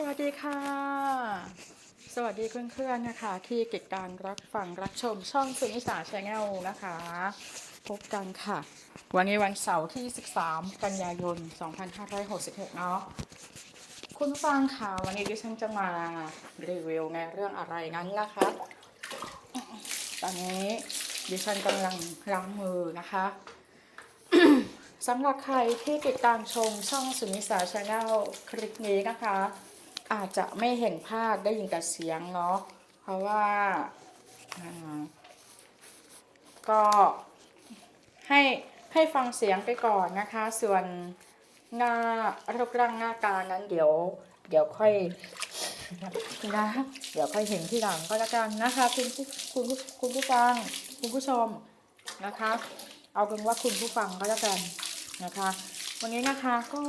สวัสดีค่ะ สวัสดีเพื่อนๆนะคะ ที่ติดตามรับฟังรับชมช่องสุนิสาชาแนลนะคะ พบกันค่ะ วันนี้วันเสาร์ที่ 13 กันยายน 2566 เนาะคุณฟังค่ะ วันนี้ดิฉันจะมารีวิวในเรื่องอะไรนั้นนะคะ ตอนนี้ดิฉันกำลังล้างมือนะคะสำหรับใครที่ติดตามชมช่องสุนิสาชาแนลคลิปนี้นะคะ อาจจะไม่เห็นภาพได้ยินแต่เสียงเนาะเพราะว่าก็ให้ให้ฟังเสียงไปก่อนนะคะ ส่วนหน้ารูปร่างหน้าตานั้นเดี๋ยว เดี๋ยวค่อยนะ เดี๋ยวค่อยเห็นที่หลังก็แล้วกันนะคะคุณผู้คุณผู้คุณผู้ฟังคุณผู้ชมนะคะ เอาเป็นว่าคุณผู้ฟังก็แล้วกันนะคะ วันนี้นะคะก็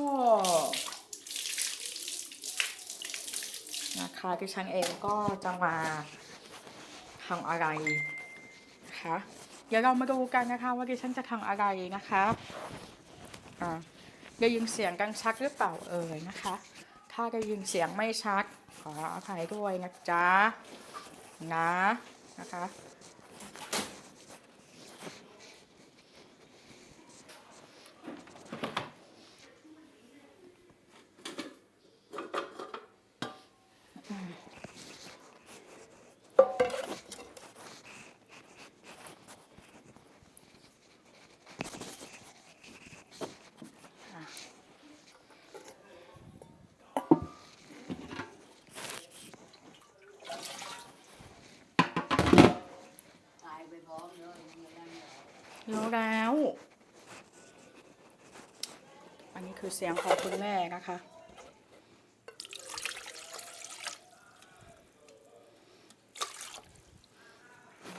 นะคะดิฉันเองก็จะมาทำอะไรนะคะเดี๋ยวเรามาดูกันนะคะ ว่าดิฉันจะทำอะไรนะคะอ่าได้ยินเสียงกันชัดหรือเปล่าเอ่ยนะคะ ถ้าได้ยินเสียงไม่ชัดขออภัยด้วยนะจ๊ะนะนะคะ รู้วแล้ว อันนี้คือเสียงของคุณแม่นะคะ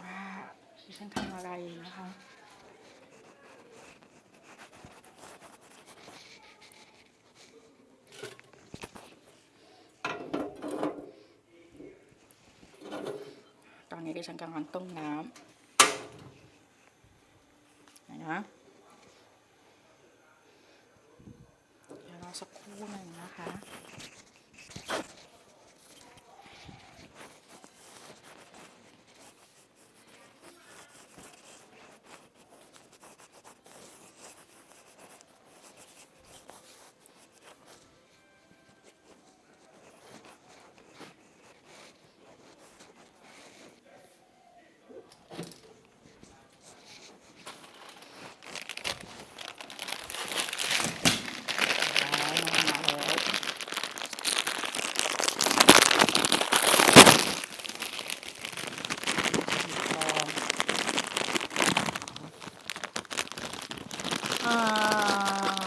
ว่าดิฉันทำอะไรนะคะ ตอนนี้ดิฉันกำลังต้มน้ำนะเดี๋ยวรอ สักครู่หนึ่งนะคะ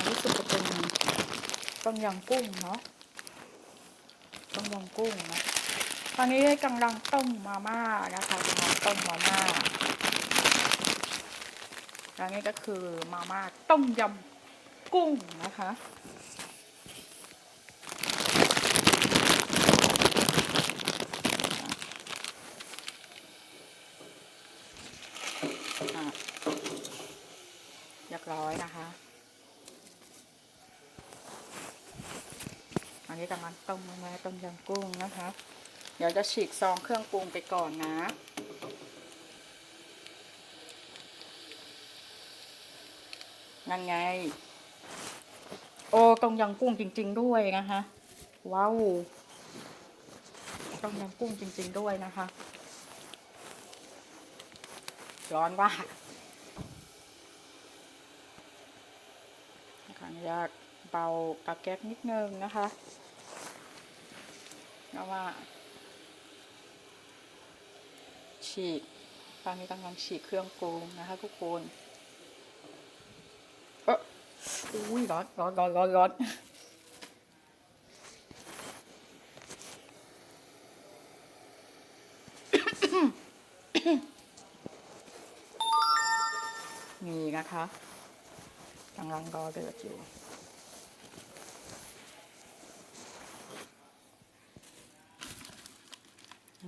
รู้สึกจะเป็นต้มยำกุ้งเนาะต้มยำกุ้งนะตอนนี้กำลังต้มมาม่านะคะกำลังต้มมาม่าทางนี้ก็คือมาม่าต้มยำกุ้งนะคะเรียบร้อยนะคะ อันนี้กำลังต้มมามาต้มยำกุ้งนะคะ เดี๋ยวจะฉีกซองเครื่องปรุงไปก่อนนะนั่นไง โอ้ต้มยำกุ้งจริง ๆ ด้วยนะคะว้าวต้มยำกุ้งจริง ๆ ด้วยนะคะ ร้อนมาขออนุญาตเบาเตาแก๊สนิดนึงนะคะ เพราะว่า ฉีกตอนนี้กำลังฉีกเครื่องปรุงนะคะทุกคนเอออุ้ยร้อนร้อนร้อนร้อนร้อนนี่นะคะกำลังรอเดือดอยู่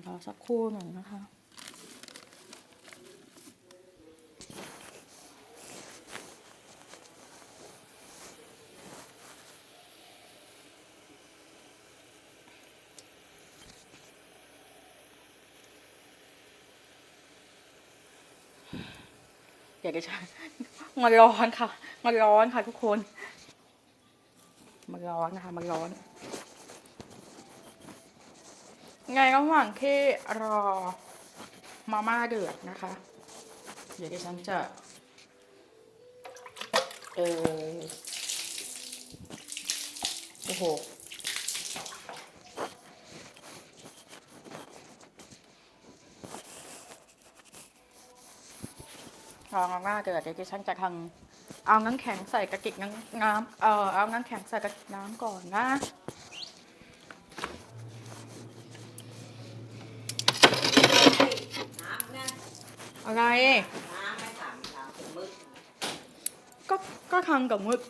รอสักครู่หนึ่งนะคะอย่ากจะใช้มันร้อนค่ะ มันร้อนค่ะทุกคน มันร้อนนะคะ มันร้อน ไงระหว่างที่รอมาม่าเดือดนะคะ เดี๋ยวดิฉันจะ เออโอ้โหรอมาม่าเดือดเดี๋ยวดิฉันจะทำเอาน้ำแข็งใส่กระติกน้ำน้ำเออเอาน้ำแข็งใส่กระติกน้ำก่อนนะ น้ำนะ อะไรน้ำไม่ทำทำเป็นมึกก็ก็ทำกับมึก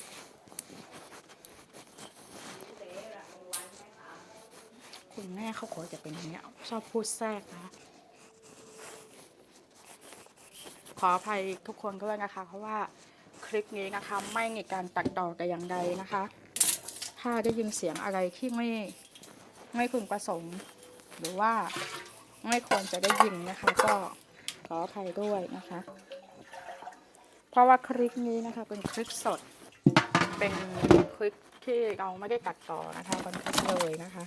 เจ๊ละกลางวันไม่ทคุณแม่เขาขอจะเป็นอย่างเงี้ยชอบพูดแทรกนะ ขออภัยทุกคนด้วยนะคะ เพราะว่าคลิปนี้นะคะไม่มีการตัดต่อแต่อย่างใดนะคะ ถ้าได้ยินเสียงอะไรที่ไม่ไม่พึงประสงค์ หรือว่าไม่ควรจะได้ยินนะคะก็ ออภัยด้วยนะคะ เพราะว่าคลิปนี้นะคะเป็นคลิปสด เป็นคลิปที่เราไม่ได้ตัดต่อนะคะเป็นคลิปเลยนะคะ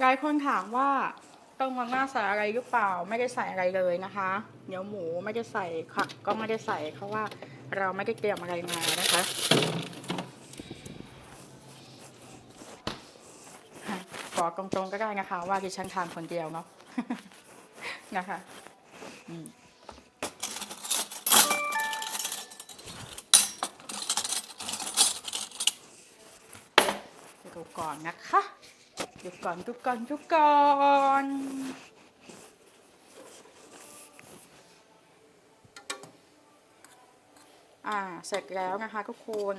หลายคนถามว่าต้มมาม่าใส่อะไรหรือเปล่า ไม่ได้ใส่อะไรเลยนะคะเนื้อหมูไม่ได้ใส่ผักก็ไม่ได้ใส่เพราะว่าเราไม่ได้เตรียมอะไรมานะคะบอกตรงๆก็ได้นะคะ ว่าดิฉันทานคนเดียวเนาะนะคะเดี๋ยวดูก่อนนะคะ ดูก่อนดูก่อนดูก่อนอ่าเสร็จแล้วนะคะทุกคน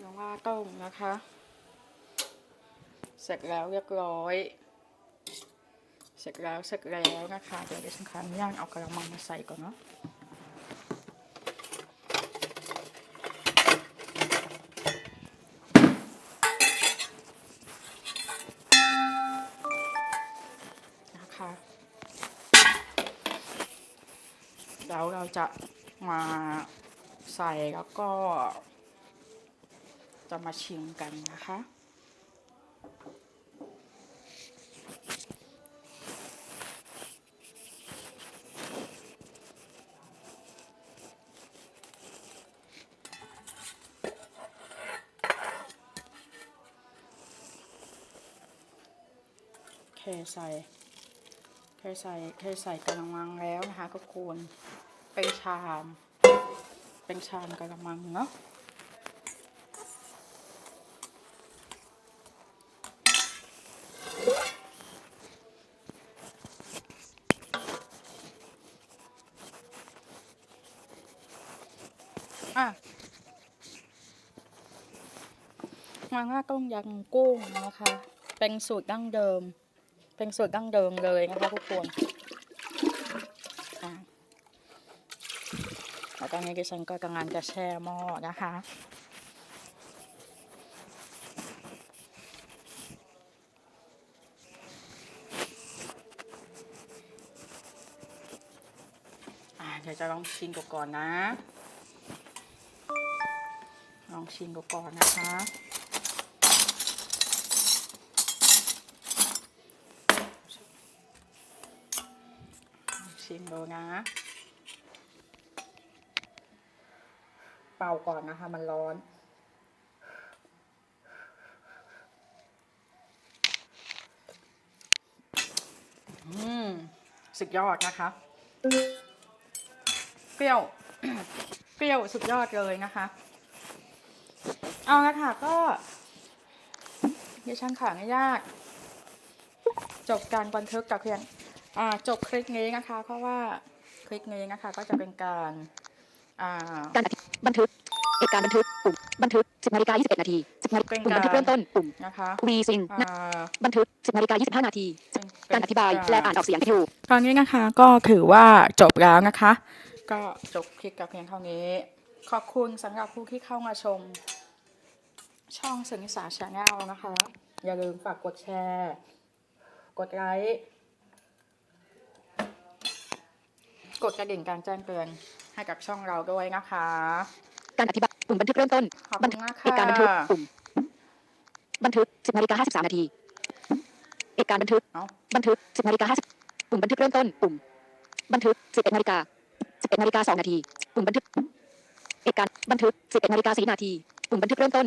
น้องว่าต้มนะคะ เสร็จแล้วเรียบร้อย เสร็จแล้วเสร็จแล้วนะคะ เดี๋ยวดิฉันขออนุญาตเอากระมังมาใส่ก่อนเนาะ จะมาใส่แล้วก็ จะมาชิมกันนะคะเทใส่เทใส่เทใส่กระมังแล้วนะคะก็ควร เป็นชาม เป็นชามกระมังเนาะอะมาม่าต้มยำกุ้งนะคะ เป็นสูตรดั้งเดิม เป็นสูตรดั้งเดิมเลยนะคะทุกคนอะแล้วต อนนี้ดิฉันก็กำลังจะแช่หม้อนะคะ เดี๋ยวจะลองชิมก่อนนะ ลองชิมก่อนนะคะชิมดูนะ ป่าก่อนนะคะ มันร้อน อืม สุดยอดนะคะ เปรี้ยว เปรี้ยวสุดยอดเลยนะคะ เอาละค่ะก็ดิฉันขออนุญาตจบการบันทึกกับเพียงจบคลิปนี้นะคะ เพราะว่าคลิปนี้นะคะก็จะเป็นการ อ่า การอธิบันทึกเหตุการณ์บันทึกปุ่มบันทึก10นาฬิกา21นาที10นาฬิกาเป็นปุ่มการบันทึกเริ่มต้นปุ่มนะคะวีซิงอ่าบันทึก10นาฬิกา25นาทีเป็นการอธิบายและอ่านออกเสียงวิดีโอตอนนี้นะคะก็ถือว่าจบแล้วนะคะ ก็จบคลิปกับเพียงเท่านี้ ขอบคุณสำหรับผู้ที่เข้ามาชม ช่องสุนิสาชาแนลนะคะ อย่าลืมฝากกดแชร์ กดไลค์กดกระดิ่งการแจ้งเตือน ให้กับช่องเราด้วยนะคะ การอธิบายปุ่มบันทึกเริ่มต้นขอบบัคุณมากเหตุการณ์บันทึกค่ะปุ่มบันทึก10นาฬิกา53นาทีเหตุการณ์บันทึกเอ้าบันทึก10นาฬิกา50ปุ่มบันทึกเริ่มต้น ปุ่ม บันทึก11นาฬิกา11นาฬิกา2นาที ปุ่มบันทึกเหตุการณ์บันทึก11นาฬิกา4นาที ปุ่มบันทึกเริ่มต้น